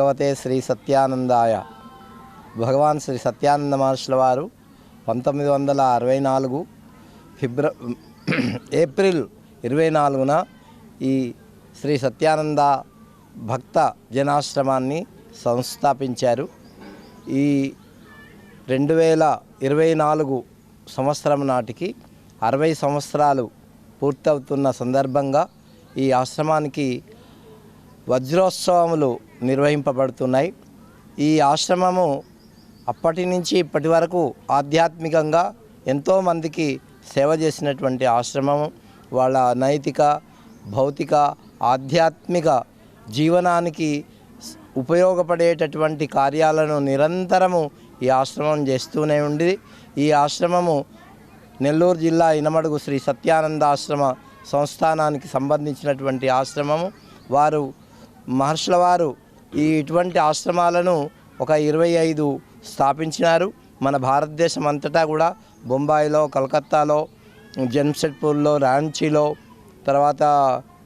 భగవతే శ్రీ సత్యానందాయ. భగవాన్ శ్రీ సత్యానంద మహర్షుల వారు పంతొమ్మిది వందల అరవై నాలుగు ఫిబ్ర ఏప్రిల్ ఇరవై నాలుగున ఈ శ్రీ సత్యానంద భక్త జనాశ్రమాన్ని సంస్థాపించారు. ఈ రెండు వేల ఇరవై నాలుగు సంవత్సరం నాటికి అరవై సంవత్సరాలు పూర్తవుతున్న సందర్భంగా ఈ ఆశ్రమానికి వజ్రోత్సవములు నిర్వహింపబడుతున్నాయి. ఈ ఆశ్రమము అప్పటి నుంచి ఇప్పటి వరకు ఆధ్యాత్మికంగా ఎంతోమందికి సేవ చేసినటువంటి ఆశ్రమము. వాళ్ళ నైతిక భౌతిక ఆధ్యాత్మిక జీవనానికి ఉపయోగపడేటటువంటి కార్యాలను నిరంతరము ఈ ఆశ్రమం చేస్తూనే ఉంది ఈ ఆశ్రమము నెల్లూరు జిల్లా ఇనమడుగు శ్రీ సత్యానంద ఆశ్రమ సంస్థానానికి సంబంధించినటువంటి ఆశ్రమము. వారు మహర్షుల వారు ఈ ఇటువంటి ఆశ్రమాలను ఒక ఇరవై ఐదు స్థాపించినారు. మన భారతదేశం అంతటా కూడా బొంబాయిలో కలకత్తాలో జంషెడ్పూర్లో రాంచీలో తర్వాత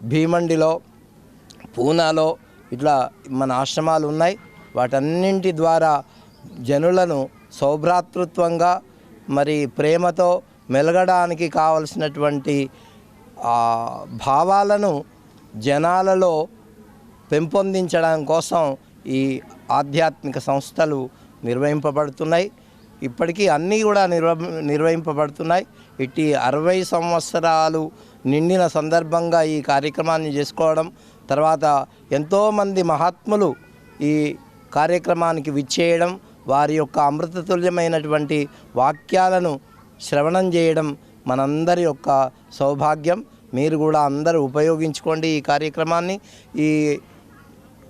భీమండిలో పూనాలో ఇట్లా మన ఆశ్రమాలు ఉన్నాయి. వాటన్నింటి ద్వారా జనులను సౌభ్రాతృత్వంగా మరి ప్రేమతో మెలగడానికి కావలసినటువంటి భావాలను జనాలలో పెంపొందించడం కోసం ఈ ఆధ్యాత్మిక సంస్థలు నిర్వహింపబడుతున్నాయి. ఇప్పటికీ అన్నీ కూడా నిర్వ నిర్వహింపబడుతున్నాయి. ఇట్టి అరవై సంవత్సరాలు నిండిన సందర్భంగా ఈ కార్యక్రమాన్ని చేసుకోవడం తర్వాత ఎంతోమంది మహాత్ములు ఈ కార్యక్రమానికి విచ్చేయడం వారి యొక్క అమృతతుల్యమైనటువంటి వాక్యాలను శ్రవణం చేయడం మనందరి యొక్క సౌభాగ్యం. మీరు కూడా అందరూ ఉపయోగించుకోండి ఈ కార్యక్రమాన్ని. ఈ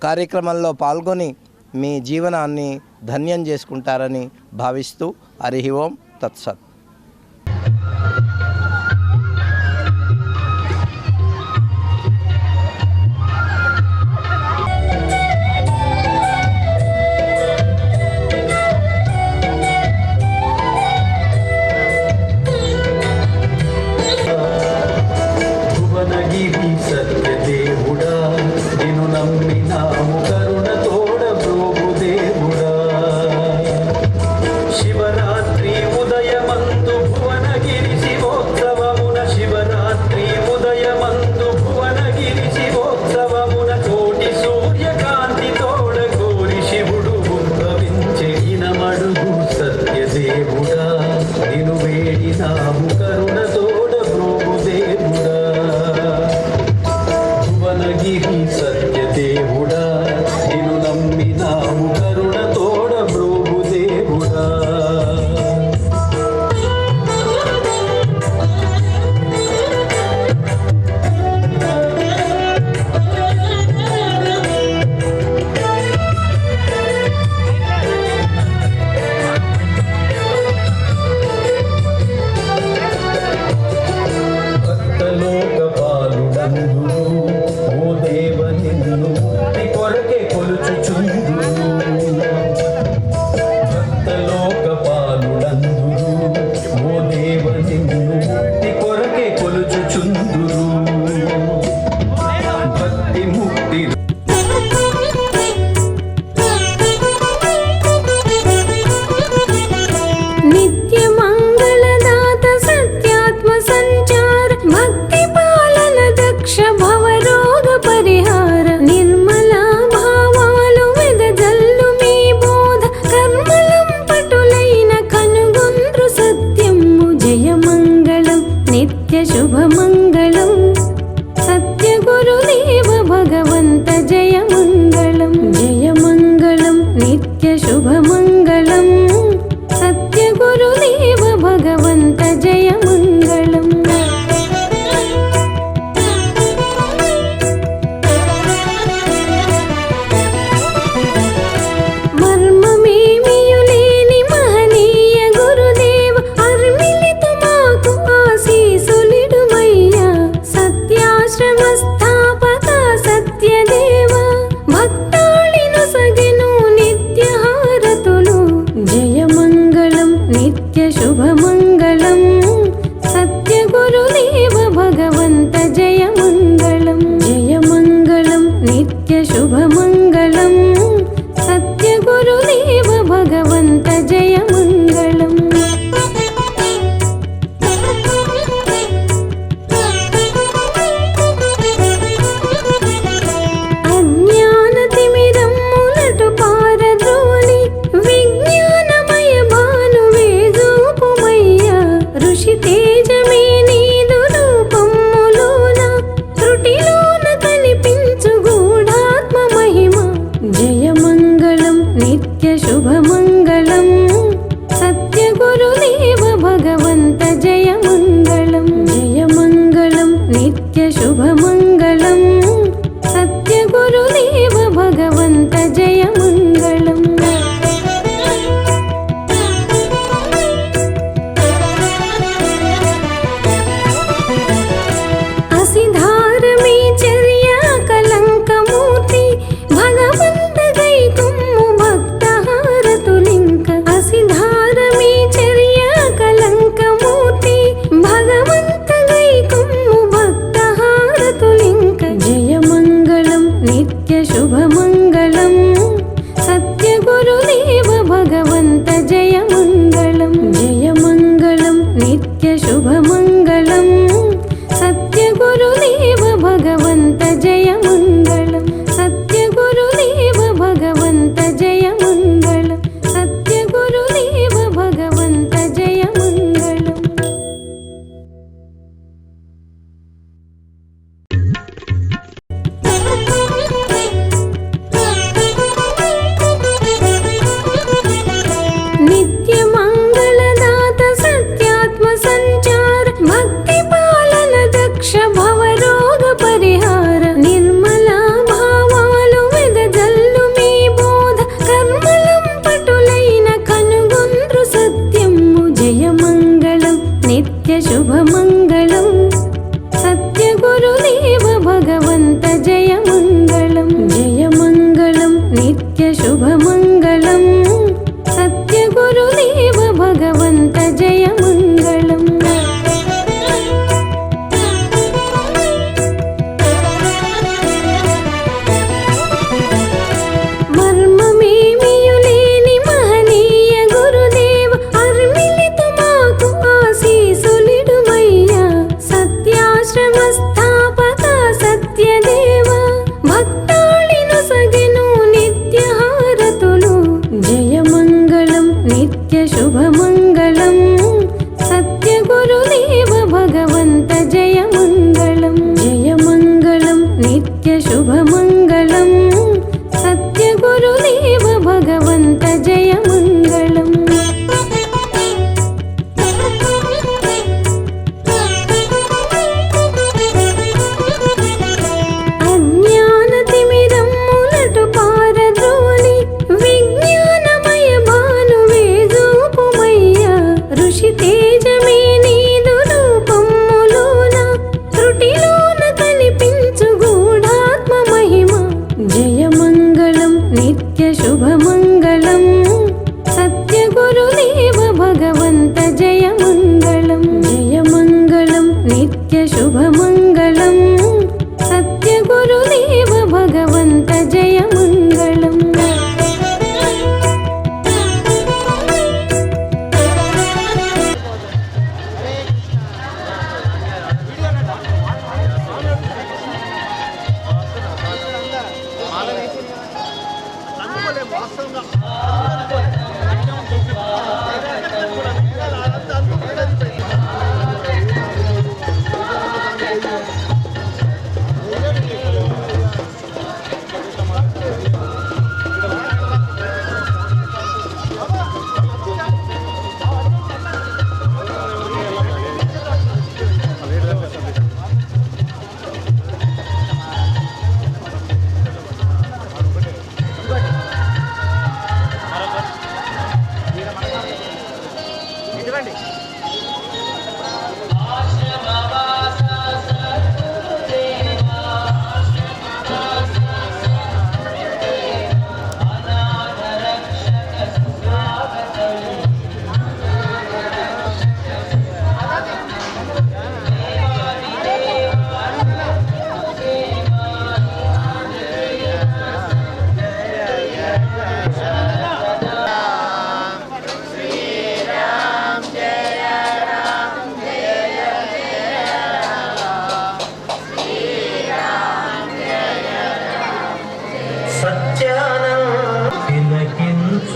కార్యక్రమంలో పాల్గొని మీ జీవనాన్ని ధన్యం చేసుకుంటారని భావిస్తూ హరి ఓం తత్సత్.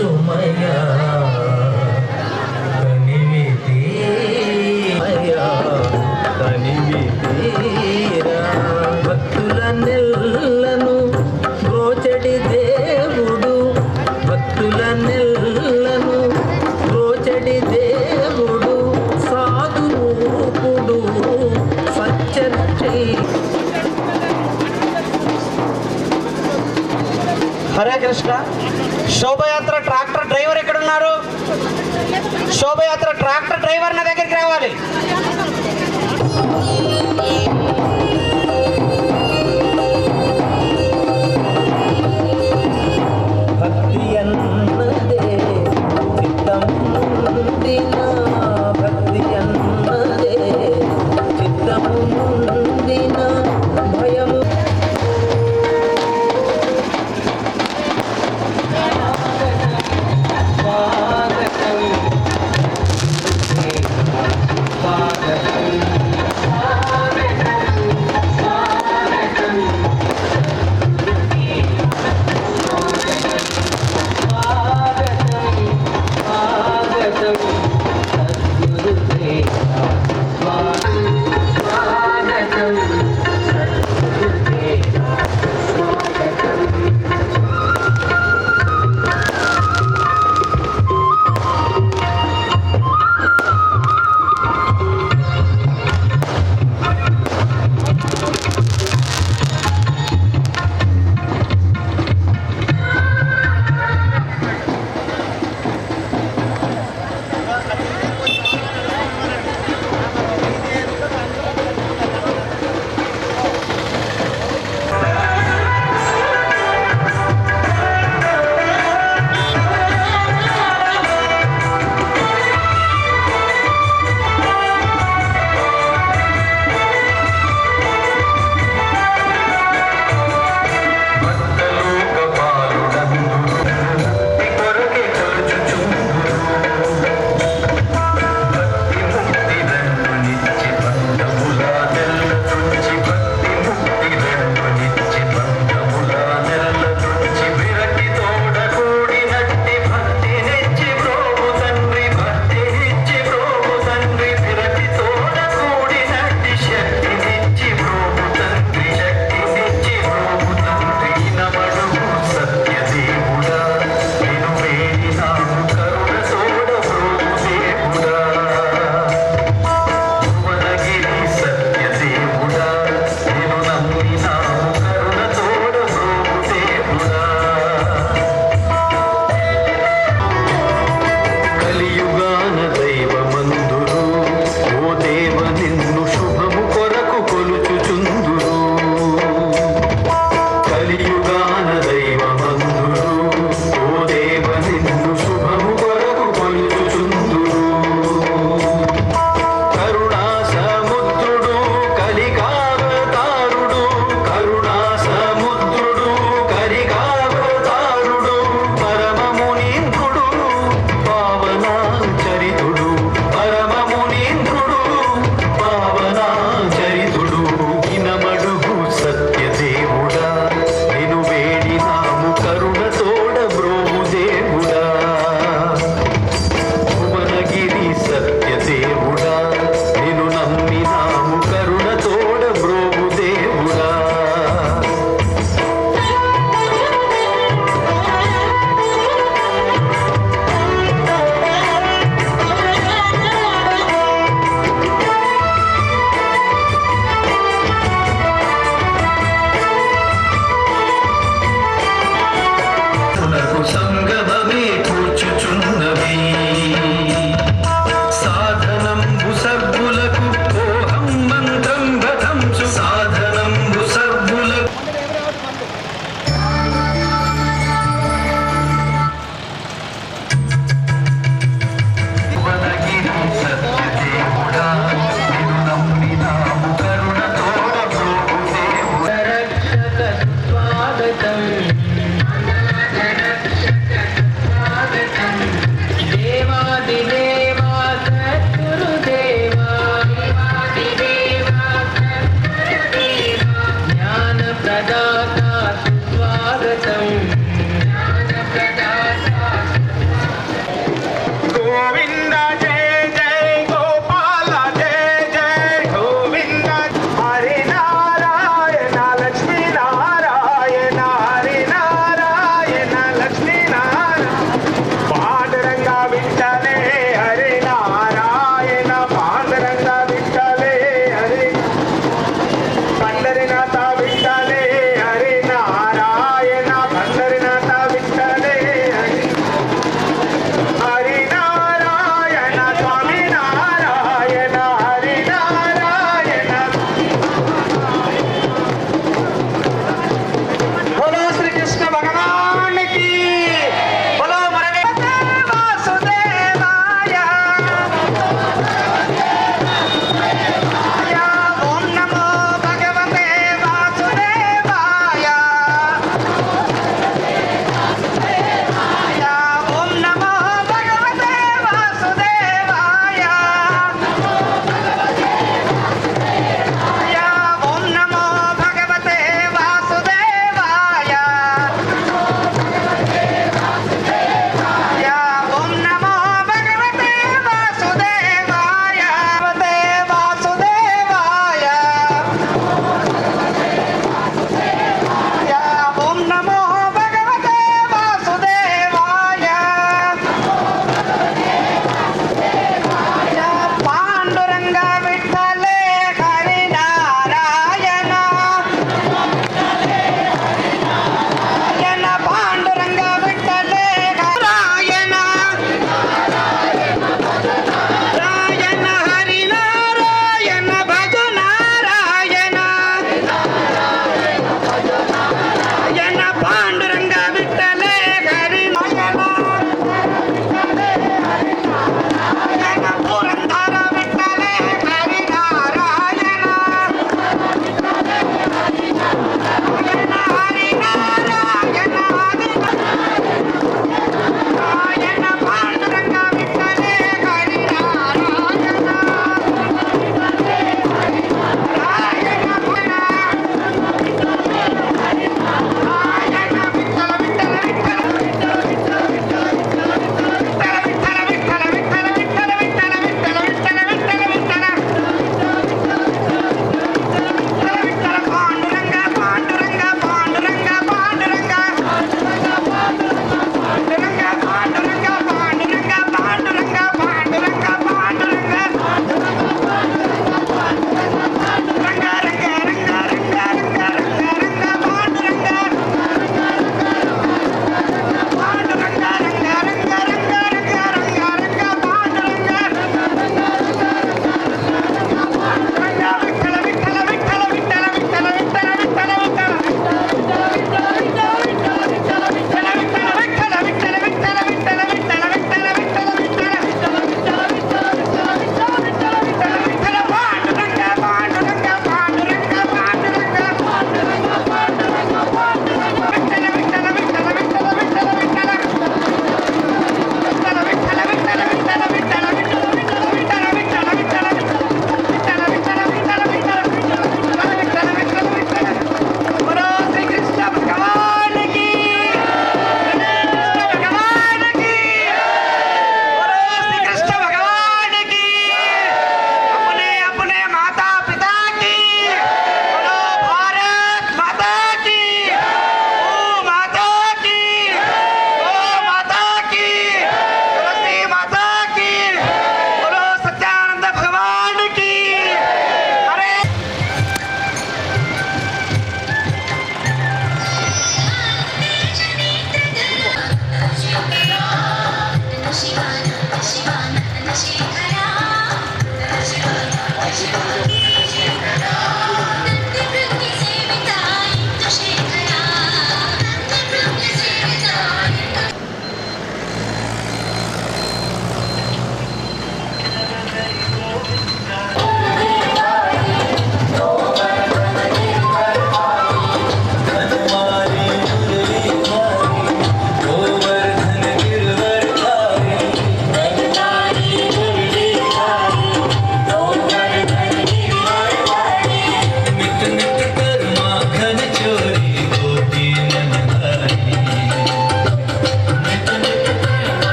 ಸುಮಯ যাবে